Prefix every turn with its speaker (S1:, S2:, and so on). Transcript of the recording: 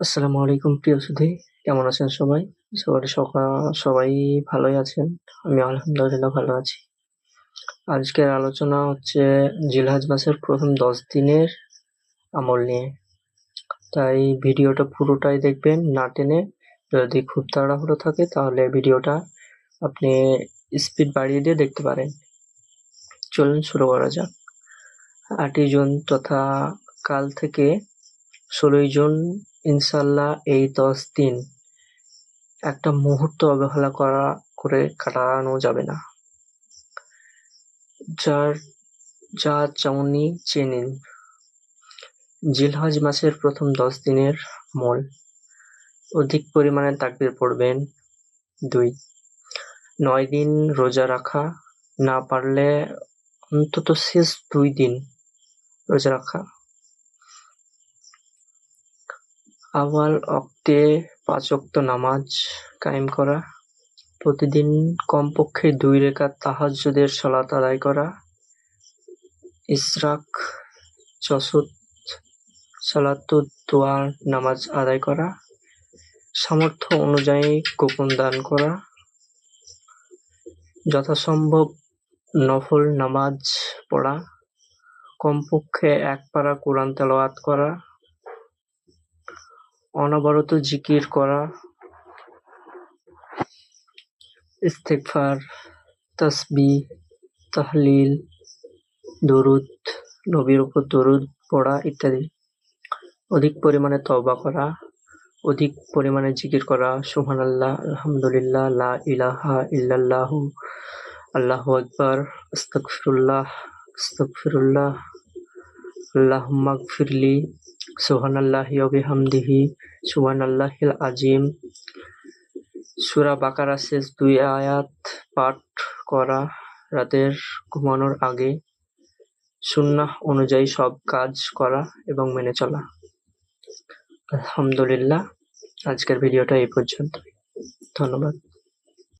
S1: আসসালামু আলাইকুম, প্রিয় সুধী কেমন আছেন সবাই? সবার সকাল সবাই ভালোই আছেন? আমি আলহামদুলিল্লাহ ভালো আছি। আজকের আলোচনা হচ্ছে জিলহাজ মাসের প্রথম দশ দিনের আমল নিয়ে। তাই ভিডিওটা পুরোটাই দেখবেন, না টেনে যদি খুব তাড়াহুড়ো থাকে তাহলে ভিডিওটা আপনি স্পিড বাড়িয়ে দিয়ে দেখতে পারেন। চলুন শুরু করা যাক। আটই জুন তথা কাল থেকে ষোলোই জুন ইনশাল্লাহ এই দশ দিন একটা মুহূর্ত অবহেলা করা, করে কাটানো যাবে না। যার, যা চাউনি চেয়ে নিন জিলহজ মাসের প্রথম দশ দিনের মল। অধিক পরিমাণে তাকবির পড়বেন। দুই, নয় দিন রোজা রাখা। না পারলে অন্তত শেষ দুই দিন রোজা রাখা। আওয়াল অক্তে পাঁচ ওয়াক্ত নামাজ কায়েম করা, প্রতিদিন কমপক্ষে দুই রেখাত তাহাজ্জুদের সালাত আদায় করা, ইসরাক, চসুত, সালাতুদ দোয়ার নামাজ আদায় করা, সামর্থ্য অনুযায়ী গোপন দান করা, যথাসম্ভব নফল নামাজ পড়া, কমপক্ষে এক পারা কোরআন তেলাওয়াত করা অনবরত জিকির করা, ইস্তেগফার, তাসবিহ, তাহলিল, দরুদ, নবীর উপর দরুদ পড়া ইত্যাদি। অধিক পরিমাণে তওবা করা, অধিক পরিমাণে জিকির করা সুহান আল্লাহ আলহামদুলিল্লাহ, লা ইলাহা ইল্লাল্লাহু, আল্লাহু আকবার, আস্তাগফিরুল্লাহ আস্তাগফিরুল্লাহ, আল্লাহুম্মা গফিরলি সুবহানাল্লাহি ওয়া বিহামদিহি, সুবহানাল্লাহিল আজিম সূরা বাকারা শেষ দুই আয়াত পাঠ করা রাতের ঘুমানোর আগে সুন্নাহ অনুযায়ী সব কাজ করা এবং মেনে চলা। আলহামদুলিল্লাহ, আজকের ভিডিওটা এই পর্যন্ত ধন্যবাদ।